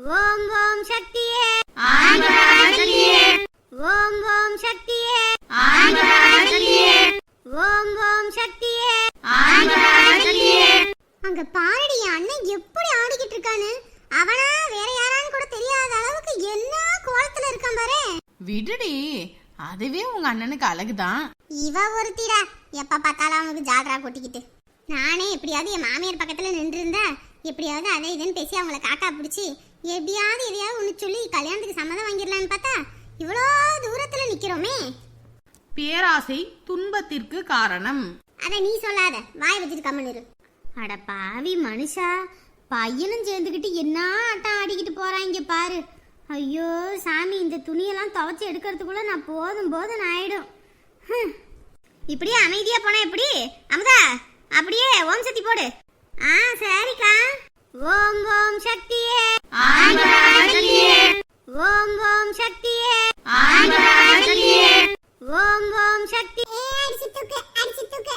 ஓம் ஓம் சக்தியே. ஓம் ஓம் சக்தியே. ஓம் ஓம் சக்தியே. அங்க பாருடி என் அண்ணன் எப்படி ஆடிக்கிட்டு இருக்கான்னு அவனா வேற யாரான்னு கூட தெரியாத அளவுக்கு என்ன கோலத்துல இருக்கான் பாரு. விடுடி. அதுவே உங்க அண்ணனுக்கு அழகுதான் இவ ஒருத்திடா. எப்ப பார்த்தாலும் அவனுக்கு ஜாதரா கொட்டிக்கிட்டு. நானே எப்படியாவது என் மாமியார் பக்கத்துல நின்று இருந்தா எப்படியாவது அதை இதுன்னு பேசி அவங்கள காக்கா பிடிச்சி எப்படியாவது எதையாவது ஒன்று சொல்லி கல்யாணத்துக்கு சம்மதம் வாங்கிடலான்னு பார்த்தா இவ்வளோ தூரத்துல நிக்கிறோமே. பேராசை துன்பத்திற்கு காரணம். அத நீ சொல்லாத. வாய் வச்சுட்டு கம்மன் இரு. அட பாவி மனுஷா. பையனும் சேர்ந்துக்கிட்டு என்ன ஆட்டம் ஆடிக்கிட்டு போறாங்க பாரு. ஐயோ சாமி இந்த துணியெல்லாம் துவைச்சு எடுக்கிறதுக்குள்ள நான் போதும் போதும் ஆயிடும். ஹம். இப்படியே அமைதியா போனா எப்படி? அமுதா அப்படியே ஓம் சக்தி போடு. ஆ சரிக்கா. ஓம் ஓம் சக்தியே. ஓம் ஓம் சக்தியே. ஓம் ஓம் சக்தி. அடிச்சு தூக்கு அடிச்சு தூக்கு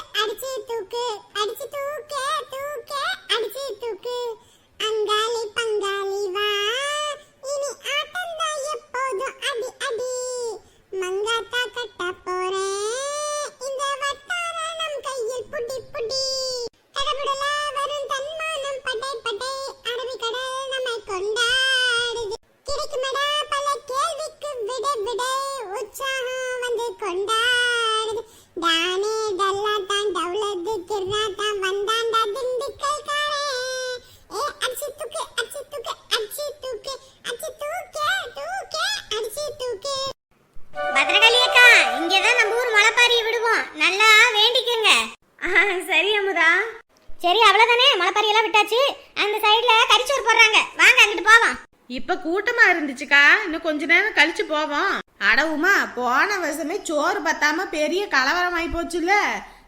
அவ்வளவுதானே? முளைப்பாரியெல்லாம் விட்டாச்சு. அந்த சைடுல கரிச்சோறு போடுறாங்க. வாங்க அங்கிட்டு போவோம். இப்ப கூட்டமா இருந்துச்சுக்கா. இன்னும் கொஞ்ச நேரம் கழிச்சு போவோம். அடவுமா போன வருஷமே சோறு பத்தாம பெரிய கலவரம் ஆகி போச்சுல்ல.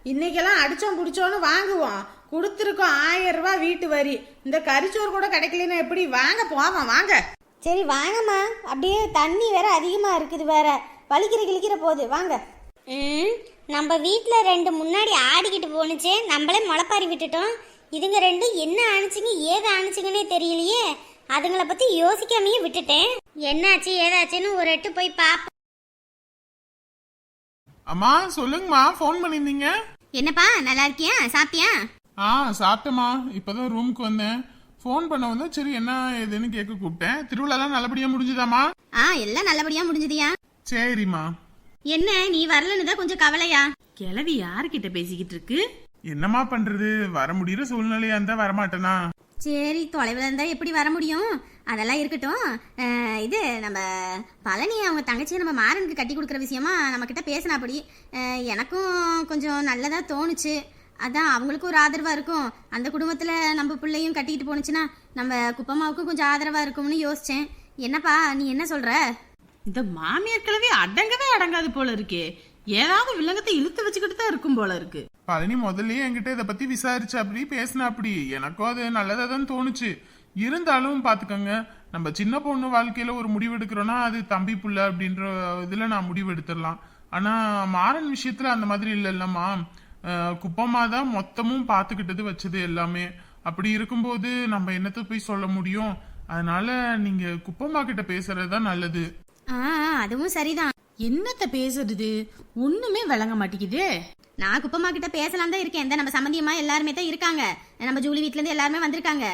இன்னைக்கெல்லாம் அடிச்சோம் புடிச்சோன்னு வாங்குவோம். கொடுத்துருக்கோம் ஆயிரம் ரூபாய் வீட்டு வரி. இந்த கறிச்சோறு கூட கிடைக்கலன்னா எப்படி? வாங்க போவோம் வாங்க. சரி வாங்கம்மா. அப்படியே தண்ணி வேற அதிகமா இருக்குது வேற. வலிக்கிற கிழிக்கிற போகுது. வாங்க. ம் நம்ம வீட்டில் ரெண்டு முன்னாடி ஆடிக்கிட்டு போணுச்சே. நம்மளே முளைப்பாரி விட்டுட்டோம். இதுங்க ரெண்டும் என்ன அனுச்சுங்க ஏது அனுச்சுங்கன்னே தெரியலையே. அதுங்கள பற்றி யோசிக்காமையே விட்டுட்டேன். என்னாச்சு ஏதாச்சுன்னு ஒரு எட்டு போய் பார்ப்போம் அம்மா சொல்லுங்கம்மா ஃபோன் பண்ணியிருந்தீங்க? என்னப்பா நல்லா இருக்கியா? சாப்பிட்டியா? ஆ சாப்பிட்டேம்மா. இப்பதான் ரூமுக்கு வந்தேன். ஃபோன் பண்ண வந்தேன் சரி என்ன ஏதுன்னு கேட்க கூப்பிட்டேன். திருவிழாலாம் நல்லபடியா முடிஞ்சுதாம்மா? ஆ எல்லாம் நல்லபடியாக முடிஞ்சதுயா? சரிம்மா. என்ன நீ வரலன்னு தான் கொஞ்சம் கவலையா? கிளவி யாருக்கிட்ட பேசிக்கிட்டு இருக்கு? என்னம்மா பண்றது? வர முடியற சூழ்நிலையா இருந்தா வரமாட்டேனா? சரி தொலைவில் இருந்தால் எப்படி வர முடியும்? அதெல்லாம் இருக்கட்டும். அஹ், இது நம்ம பழனி அவங்க தங்கச்சியை நம்ம மாறனுக்கு கட்டி கொடுக்குற விஷயமா நம்மக்கிட்ட பேசினாப்படி. அஹ், எனக்கும் கொஞ்சம் நல்லதாக தோணுச்சு. அதான் அவங்களுக்கும் ஒரு ஆதரவாக இருக்கும். அந்த குடும்பத்தில் நம்ம பிள்ளையும் கட்டிக்கிட்டு போணுச்சுன்னா நம்ம குப்பம்மாவுக்கும் கொஞ்சம் ஆதரவாக இருக்கும்னு யோசித்தேன் என்னப்பா நீ என்ன சொல்கிற இந்த மாமியார் கிழவி அடங்கவே அடங்காது போல இருக்கே. ஏதாவது வில்லங்கத்தை இழுத்து வச்சுக்கிட்டு தான் இருக்கும் போல இருக்கு. பழனி முதல்லயே என்கிட்ட இதை பத்தி விசாரிச்சு அப்படி பேசினா அப்படி. எனக்கும் அது நல்லதா தான் தோணுச்சு. இருந்தாலும் பாத்துக்கோங்க நம்ம சின்ன பொண்ணு வாழ்க்கையில ஒரு முடிவு எடுக்கிறோம்னா அது தம்பி புள்ள அப்படின்ற இதுல நான் முடிவு எடுத்துடலாம். ஆனா மாறன் விஷயத்துல அந்த மாதிரி இல்லைல்லம்மா அஹ் குப்பமா தான் மொத்தமும் பார்த்துக்கிட்டது வச்சது எல்லாமே. அப்படி இருக்கும்போது நம்ம என்னத்த போய் சொல்ல முடியும்? அதனால நீங்க குப்பம்மா கிட்ட பேசுறது தான் நல்லது ஆ அதுவும் சரிதான். என்னத்த பேசுறது? ஒண்ணுமே விளங்க மாட்டேங்குதே. நான் குப்பம்மா கிட்ட பேசலாம் தான் இருக்கேன். இந்த நம்ம சம்மந்தியம்மா எல்லாருமே தான் இருக்காங்க. நம்ம ஜூலி வீட்லேருந்து எல்லாருமே வந்திருக்காங்க.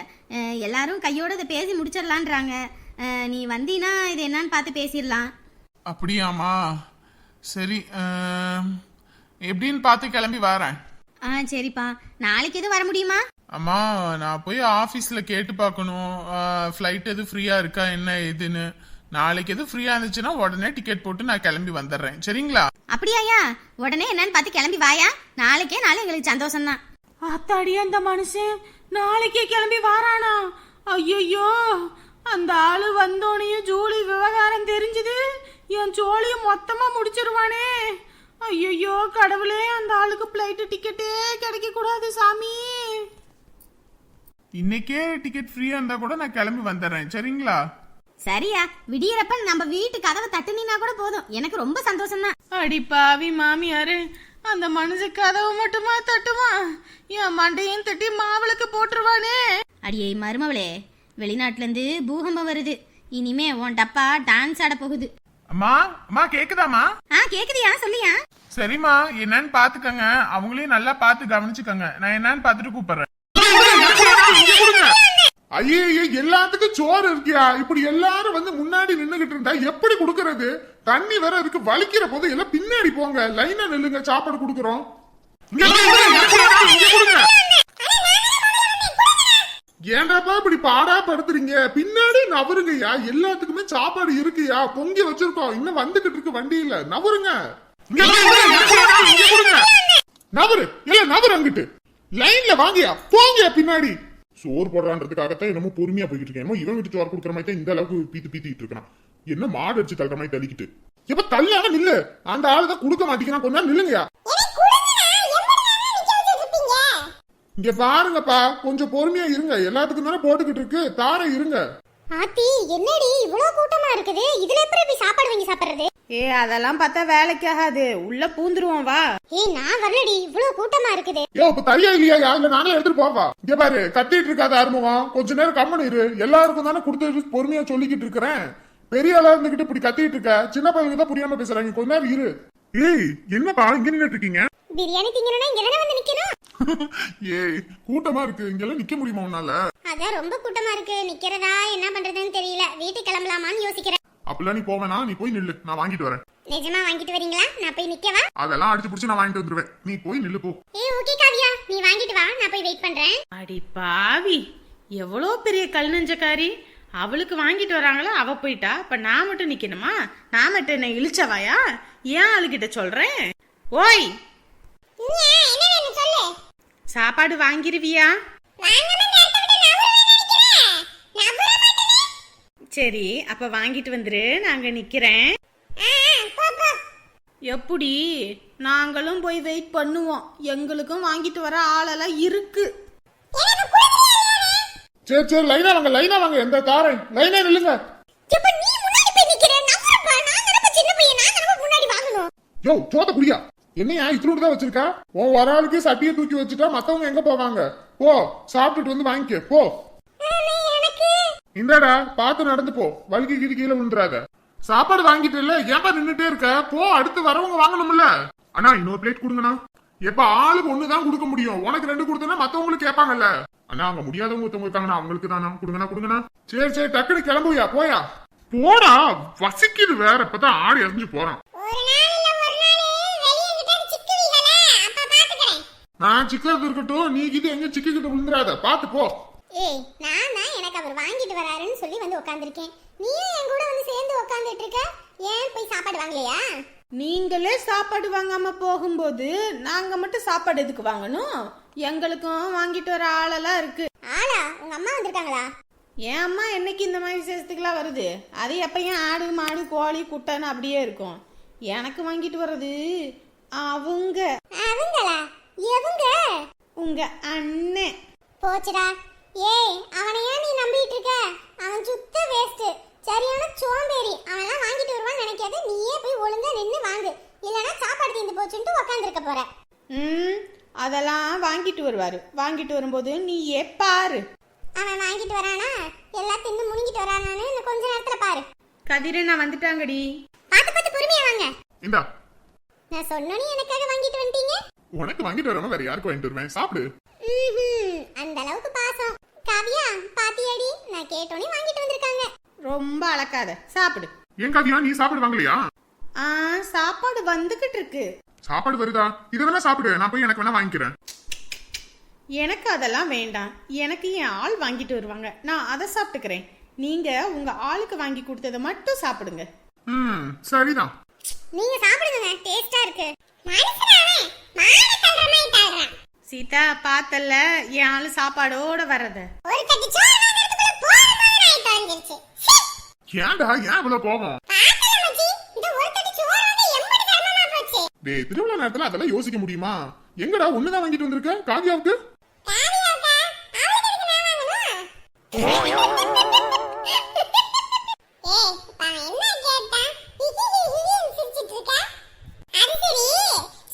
எல்லாரும் கையோட இதை பேசி முடிச்சிடலான்றாங்க. நீ வந்தீன்னா இது என்னன்னு பார்த்து பேசிடலாம். அப்படியாம்மா. சரி எப்படின்னு பார்த்து கிளம்பி வரேன். ஆ சரிப்பா. நாளைக்கு எதுவும் வர முடியுமா? அம்மா நான் போய் ஆஃபீஸில் கேட்டு பார்க்கணும். ஃப்ளைட் எது ஃப்ரீயாக இருக்கா என்ன ஏதுன்னு. நாளைக்கு எது ஃப்ரீயாக இருந்துச்சுன்னா உடனே டிக்கெட் போட்டு நான் கிளம்பி வந்துடுறேன். சரிங்களா? அப்படியாயா உடனே என்னன்னு பார்த்து கிளம்பி வாயா? நாளைக்கே நாளை எங்களுக்கு சந்தோஷம் தான் அத்தாடி அந்த மனுஷன். நாளைக்கே கிளம்பி வாரானா? ஐயோ அந்த ஆளு வந்தோனையும் ஜூலி விவகாரம் தெரிஞ்சது. என் ஜோலிய மொத்தமா முடிச்சிருவானே. ஐயோ கடவுளே அந்த ஆளுக்கு பிளைட் டிக்கெட்டே கிடைக்க கூடாது சாமி. இன்னைக்கே டிக்கெட் ஃப்ரீயாக இருந்தால் கூட நான் கிளம்பி வந்துடுறேன். சரிங்களா? சரியா? விடியறப்ப நம்ம வீட்டு கதவை தட்டுனீனா கூட போதும். எனக்கு ரொம்ப சந்தோஷம் தான் அடி பாவி மாமியாரு அந்த மனுஷ கதவு மட்டுமா தட்டுவான்? என் மண்டையும் தட்டி மாவளுக்கு போட்டுருவானே? அடியே மருமவளே வெளிநாட்டுல இருந்து பூகம்பம் வருது. இனிமே உன் டப்பா டான்ஸ் ஆட போகுது. அம்மா அம்மா கேக்குதாம்மா? ஆ கேக்குதியா? சொல்லியா. சரிம்மா என்னன்னு பாத்துக்கங்க அவங்களையும் நல்லா பார்த்து கவனிச்சுக்கங்க. நான் என்னன்னு பார்த்துட்டு கூப்பிடுறேன். ஐயே எல்லாத்துக்கும் சோறு இருக்கியா? இப்படி எல்லாரும் வந்து முன்னாடி நின்னுகிட்டு இருந்தா எப்படி கொடுக்கறது? தண்ணி வேற இருக்கு வலிக்கிற போது எல்லாம் பின்னாடி போங்க. லைனா நில்லுங்க சாப்பாடு கொடுக்குறோம். கொடுங்க, ஏன்டாப்பா இப்படி பாடா படுத்துறீங்க? பின்னாடி நவருங்கய்யா எல்லாத்துக்குமே சாப்பாடு இருக்குயா பொங்கி வச்சிருக்கோம். இன்னும் வந்துகிட்டு இருக்கு வண்டியில நவருங்க. நவரு இல்ல நவரு அங்கிட்டு. லைன்ல வாங்கயா? போங்கயா பின்னாடி? சோறு போடுறான்றதுக்காகத்தான் என்னமோ பொறுமையா போய்கிட்டு இருக்கேன். என்னமோ இவன் வீட்டு சோறு கொடுக்குற மாதிரி தான் இந்த அளவுக்கு பீத்து பீத்திட்டு இருக்கான். என்ன மாடு அடிச்சு தள்ளுற மாதிரி தள்ளிக்கிட்டு. எப்ப தள்ளாம நில்லு? அந்த ஆளு தான் கொடுக்க மாட்டேங்கிறான். கொஞ்ச நேரம் நில்லுங்கயா இருப்பீங்க? இங்க பாருங்கப்பா. கொஞ்சம் பொறுமையா இருங்க. எல்லாத்துக்கும் தானே போட்டுக்கிட்டு இருக்கு. தார இருங்க. ஆத்தி என்னடி இவ்வளவு கூட்டமா இருக்குது? இதுல எப்படி போய் சாப்பாடு வாங்கி சாப்பிடுறது? ஏ அதெல்லாம் பார்த்தா வேலைக்கு ஆகாது உள்ள பூந்துருவோம் வா. ஏய் நான் வரலடி. இவ்வளவு கூட்டமா இருக்குது. யோ இப்ப தரியா இல்லையா? இல்ல நானே எடுத்துட்டு போவா. இங்க பாரு கத்திட்டு இருக்காத ஆரம்பம் கொஞ்ச நேரம் கம்மனு இரு. எல்லாருக்கும் தானே கொடுத்து பொறுமையா சொல்லிக்கிட்டு இருக்கிறேன். பெரிய ஆளா இருந்துகிட்டு இப்படி கத்திட்டு இருக்க. சின்ன பையனுக்கு தான் புரியாம பேசுறாங்க. கொஞ்ச நேரம் இரு. ஏய் என்னப்பா இங்க நின்னுட்டு இருக்கீங்க? பிரியாணி திங்கணும்னா இங்க தானே வந்து நிக்கணும்? ஏய் கூட்டமா இருக்கு. இங்கெல்லாம் நிக்க முடியுமா உன்னால? அதான் ரொம்ப கூட்டமா இருக்கு. நிக்கிறதா என்ன பண்றதுன்னு தெரியல. வீட்டுக்கு கிளம்பலாமான்னு யோசிக்கிறேன். அப்பெல்லாம் நீ போவேனா நீ போய் நில்லு. நான் வாங்கிட்டு வரேன். நிஜமா வாங்கிட்டு வரீங்களா? நான் போய் நிக்கவா? அதெல்லாம் அடிச்சு புடிச்சு நான் வாங்கிட்டு வந்துருவேன். நீ போய் நில்லு போ. ஏய் ஓகே காவியா. நீ வாங்கிட்டு வா. நான் போய் வெயிட் பண்றேன். அடி பாவி. எவ்வளோ பெரிய கல் நெஞ்சக்காரி அவளுக்கு வாங்கிட்டு வராங்களா அவ போயிட்டா. இப்ப நான் மட்டும் நிக்கணுமா? நான் மட்டும் என்ன இழிச்சவாயா ஏன் ஆளுகிட்ட சொல்றேன்? ஓய் சாப்பாடு வாங்கிருவியா. சரி அப்ப வாங்கிட்டு வந்துரு. நாங்க நிக்கிறேன். எப்படி? நாங்களும் போய் வெயிட் பண்ணுவோம். எங்களுக்கும் வாங்கிட்டு வர ஆளெல்லாம் இருக்கு? சரி சரி லைனா வாங்க லைனா வாங்க. எந்த தாரேன்? லைனா நில்லுங்க. யோ சோத்த குடியா. என்னையா இத்தனோடு தான் வச்சிருக்கா? உன் ஒரு ஆளுக்கு சட்டியை தூக்கி வச்சுட்டா மத்தவங்க எங்க போவாங்க? போ சாப்பிட்டுட்டு வந்து வாங்கிக்க போ. இந்தாடா பார்த்து நடந்து போ. வலிக்கு கீழே கீழே விழுந்துறாத. சாப்பாடு வாங்கிட்டு இல்ல ஏன்பா நின்னுட்டே இருக்க? போ அடுத்து வரவங்க வாங்கணும்ல. அண்ணா இன்னொரு பிளேட் கொடுங்கண்ணா. எப்ப ஆளுக்கு ஒண்ணுதான் கொடுக்க முடியும். உனக்கு ரெண்டு கொடுத்தனா மத்தவங்களுக்கு கேட்பாங்கல்ல. அண்ணா அங்க முடியாதவங்க ஒருத்தவங்க இருக்காங்கண்ணா அவங்களுக்கு தானா கொடுங்கண்ணா கொடுங்கண்ணா. சரி சரி டக்குனு கிளம்புயா போயா? போடா வசிக்குது வேற. இப்பதான் ஆடி எறிஞ்சு போறான். நான் சிக்கிறது இருக்கட்டும் நீ இது எங்க சிக்கிக்கிட்டு விழுந்துடாத. பாத்து போ. ஏய் நான் தான் எனக்கு அவர் வாங்கிட்டு வராருன்னு சொல்லி வந்து உட்காந்துருக்கேன் நீயும் என் கூட வந்து சேர்ந்து உட்காந்துட்டு இருக்க? ஏன் போய் சாப்பாடு வாங்கலையா? நீங்களே சாப்பாடு வாங்காம போகும்போது நாங்க மட்டும் சாப்பாடு எதுக்கு வாங்கணும்? எங்களுக்கும் வாங்கிட்டு வர ஆளெல்லாம் இருக்கு. ஆளா? உங்க அம்மா வந்திருக்காங்களா? என் அம்மா என்னைக்கு இந்த மாதிரி விசேஷத்துக்குலாம் வருது? அது எப்பயும் ஆடு மாடு கோழி குட்டைன்னு அப்படியே இருக்கும். எனக்கு வாங்கிட்டு வர்றது அவங்க. அவங்களா? எவங்க உங்க அண்ணன் போச்சுடா. ஏய் அவனை ஏன் நீ நம்பிட்டு இருக்க? அவன் சுத்த வேஸ்ட் சரியான சோம்பேறி. அவன்லாம் வாங்கிட்டு வருவான்னு நினைக்காத நீயே போய் ஒழுங்கா நின்னு வாங்கு. இல்லனா சாப்பாடு தீந்து போச்சுன்ட்டு உட்காந்துருக்க போற. ம் அதெல்லாம் வாங்கிட்டு வருவாரு. வாங்கிட்டு வரும்போது நீ பாரு. அவன் வாங்கிட்டு வரானா? எல்லாம் தின்னு முழுங்கிட்டு வரானான்னு இன்னும் கொஞ்ச நேரத்துல பாரு. கதிரே நான் வந்துட்டாங்கடி. பார்த்து பார்த்து பொறுமையா வாங்க. இந்தா நான் சொன்னோனே எனக்காக வாங்கிட்டு வந்துட்டீங்க? உனக்கு வாங்கிட்டு வராம வேற யாருக்கு வாங்கிட்டு வருவேன்? சாப்பிடு. அந்த அளவுக்கு பாசம். காவியா பாத்தியாடி? நான் கேட்டோனே வாங்கிட்டு வந்திருக்காங்க. ரொம்ப அளக்காத. சாப்பிடு. ஏன் காவியா நீ சாப்பிடு வாங்கலையா? ஆ சாப்பாடு வந்துகிட்டு இருக்கு. சாப்பாடு வருதா? இதை வேணா சாப்பிடு. நான் போய் எனக்கு வேணா வாங்கிக்கிறேன். எனக்கு அதெல்லாம் வேண்டாம். எனக்கு என் ஆள் வாங்கிட்டு வருவாங்க. நான் அதை சாப்பிட்டுக்கிறேன். நீங்க உங்க ஆளுக்கு வாங்கி கொடுத்ததை மட்டும் சாப்பிடுங்க. ம் சரிதான். நீங்க சாப்பிடுங்க டேஸ்டா இருக்கு. சீதா பார்த்தல்ல என் ஆளு சாப்பாடோட வர்றத. ஏன்டா ஏன் இவ்வளவு கோபம்? டேய் திருவிழா நேரத்துல அதெல்லாம் யோசிக்க முடியுமா? எங்கடா ஒண்ணுதான் வாங்கிட்டு வந்திருக்க? காவியாவுக்கு காவியாக்கா அவளுக்கு எதுக்கு நான் வாங்கணும் ஏய் இப்ப அவன் என்ன கேட்டான் ஹிஹி ஹிஹின்னு சிரிச்சிட்டு இருக்க அது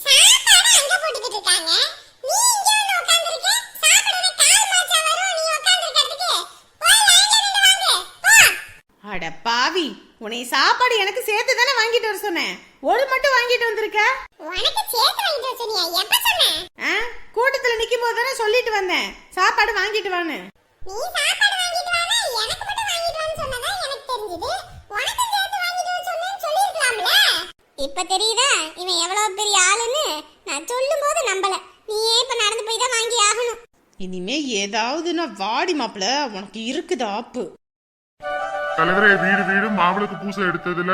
சரி சாப்பாடு அங்க போட்டுக்கிட்டு இருக்காங்க நீ இங்க வந்து உட்கார்ந்திருக்க சாப்பாடு கால் மாச்சா வரும் நீ உட்கார்ந்திருக்கிறதுக்கு போய் லைன்ல அட பாவி உன்னை சாப்பாடு எனக்கு சேர்த்து தானே வாங்கிட்டு வர சொன்னேன். ஒரு மட்டும் வாங்கிட்டு வந்திருக்க? உனக்கு சேர்த்து வாங்கிட்டு வர சொன்னியா? எப்ப சொன்ன? ஆ? கூட்டத்துல நிக்கும் போது தானே சொல்லிட்டு வந்தேன். சாப்பாடு வாங்கிட்டு வான்னு. நீ சாப்பாடு வாங்கிட்டு வானா எனக்கு மட்டும் வாங்கிட்டு வான்னு சொன்னதா எனக்கு தெரிஞ்சது. உனக்கு சேர்த்து வாங்கிட்டு வர சொன்னேன்னு சொல்லிருக்கலாம்ல இப்ப தெரியுதா? இவன் எவ்வளவு பெரிய ஆளுன்னு? நான் சொல்லும் போது நம்பல. நீயே இப்ப நடந்து போய் தான் வாங்கி ஆகணும். இனிமே ஏதாவதுன்னா வாடி மாப்பிள உனக்கு இருக்குது ஆப்பு? தலைவரே வீடு வீடு மாவிளக்கு பூசை எடுத்ததுல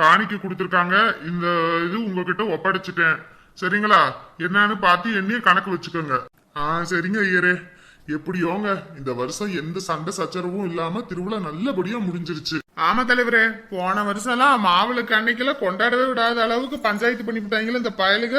காணிக்க கொடுத்துருக்காங்க. இந்த இது உங்ககிட்ட ஒப்படைச்சிட்டேன். சரிங்களா? என்னன்னு பார்த்து என்னையும் கணக்கு வச்சுக்கோங்க. ஆ சரிங்க ஐயரே. எப்படியோங்க இந்த வருஷம் எந்த சண்டை சச்சரவும் இல்லாம திருவிழா நல்லபடியா முடிஞ்சிருச்சு. ஆமா தலைவரே போன வருஷம் எல்லாம் மாவிளக்கு அன்னைக்கெல்லாம் கொண்டாடவே விடாத அளவுக்கு பஞ்சாயத்து பண்ணிவிட்டாங்களே இந்த பயலுக.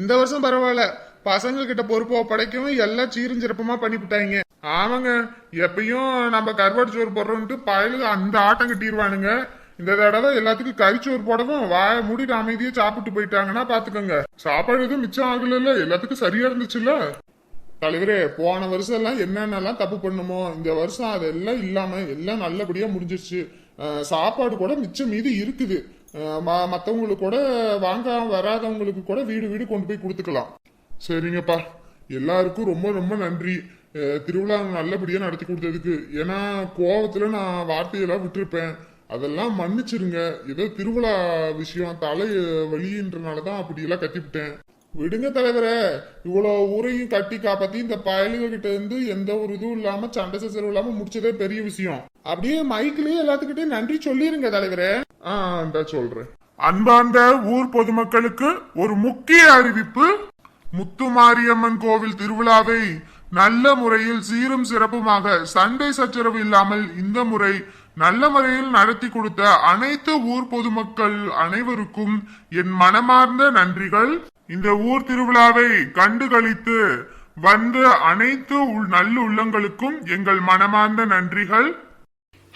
இந்த வருஷம் பரவாயில்ல. பசங்க கிட்ட பொறுப்பு படைக்கவும் எல்லாம் சீரும் பண்ணிவிட்டாங்க. ஆமாங்க எப்பயும் நம்ம கருவாடு சோறு போடுறோம்ட்டு பயலுக்கு அந்த ஆட்டம் கட்டிடுவானுங்க இந்த தடவை எல்லாத்துக்கும் கறிச்சோறு போடவும் வாய மூடிட்டு அமைதியே சாப்பிட்டு போயிட்டாங்கன்னா பாத்துக்கோங்க. சாப்பாடு எதுவும் மிச்சம் ஆகல எல்லாத்துக்கும் சரியா இருந்துச்சுல்ல? தலைவரே போன வருஷம் எல்லாம் என்னென்னலாம் தப்பு பண்ணுமோ இந்த வருஷம் அதெல்லாம் இல்லாம எல்லாம் நல்லபடியா முடிஞ்சிருச்சு. சாப்பாடு கூட மிச்சம் மீதி இருக்குது. ம- மத்தவங்களுக்கு கூட வாங்க வராதவங்களுக்கு கூட வீடு வீடு கொண்டு போய் கொடுத்துக்கலாம். சரிங்கப்பா. எல்லாருக்கும் ரொம்ப ரொம்ப நன்றி. திருவிழா நல்லபடியாக நடத்தி கொடுத்ததுக்கு. ஏன்னா கோவத்தில் நான் வார்த்தையெல்லாம் விட்டுருப்பேன். அதெல்லாம் மன்னிச்சிருங்க. ஏதோ திருவிழா விஷயம் தலை வழின்றனால தான் அப்படியெல்லாம் கத்திவிட்டேன் விடுங்க தலைவரே. இவ்வளோ ஊரையும் கட்டி காப்பாத்தி இந்த பயலுகிட்ட இருந்து எந்த ஒரு இதுவும் இல்லாம சண்டை சச்சரவு இல்லாம முடிச்சதே பெரிய விஷயம். அப்படியே மைக்கிலேயே எல்லாத்துக்கிட்டையும் நன்றி சொல்லிருங்க தலைவரே. ஆ சொல்றேன். அன்பார்ந்த ஊர் பொதுமக்களுக்கு ஒரு முக்கிய அறிவிப்பு. முத்துமாரியம்மன் கோவில் திருவிழாவை நல்ல முறையில் சீரும் சிறப்புமாக சண்டை சச்சரவு இல்லாமல் இந்த முறை நல்ல முறையில் நடத்தி கொடுத்த அனைத்து ஊர் பொதுமக்கள் அனைவருக்கும் என் மனமார்ந்த நன்றிகள். இந்த ஊர் திருவிழாவை கண்டுகளித்து வந்த அனைத்து உள்- நல்ல உள்ளங்களுக்கும் எங்கள் மனமார்ந்த நன்றிகள்.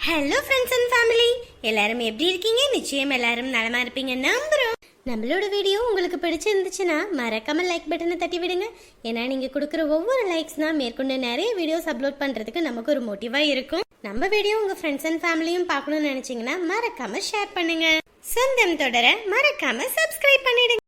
ஹலோ ஃப்ரெண்ட்ஸ் அண்ட் ஃபேமிலி எல்லாரும் எப்படி இருக்கீங்க? நிச்சயம் எல்லாரும் நலமா இருப்பீங்க. நம்புறோம். நம்மளோட வீடியோ உங்களுக்கு பிடிச்சிருந்துச்சுன்னா மறக்காம லைக் பட்டனை தட்டி விடுங்க. ஏன்னா நீங்க கொடுக்குற ஒவ்வொரு லைக்ஸ் தான் மேற்கொண்டு நிறைய வீடியோஸ் அப்லோட் பண்றதுக்கு நமக்கு ஒரு மோட்டிவா இருக்கும். நம்ம வீடியோ உங்க ஃப்ரெண்ட்ஸ் அண்ட் ஃபேமிலியும் பார்க்கணும்னு நினைச்சீங்கன்னா மறக்காம ஷேர் பண்ணுங்க. சொந்தம் தொடர மறக்காம சப்ஸ்கிரைப் பண்ணிடுங்க.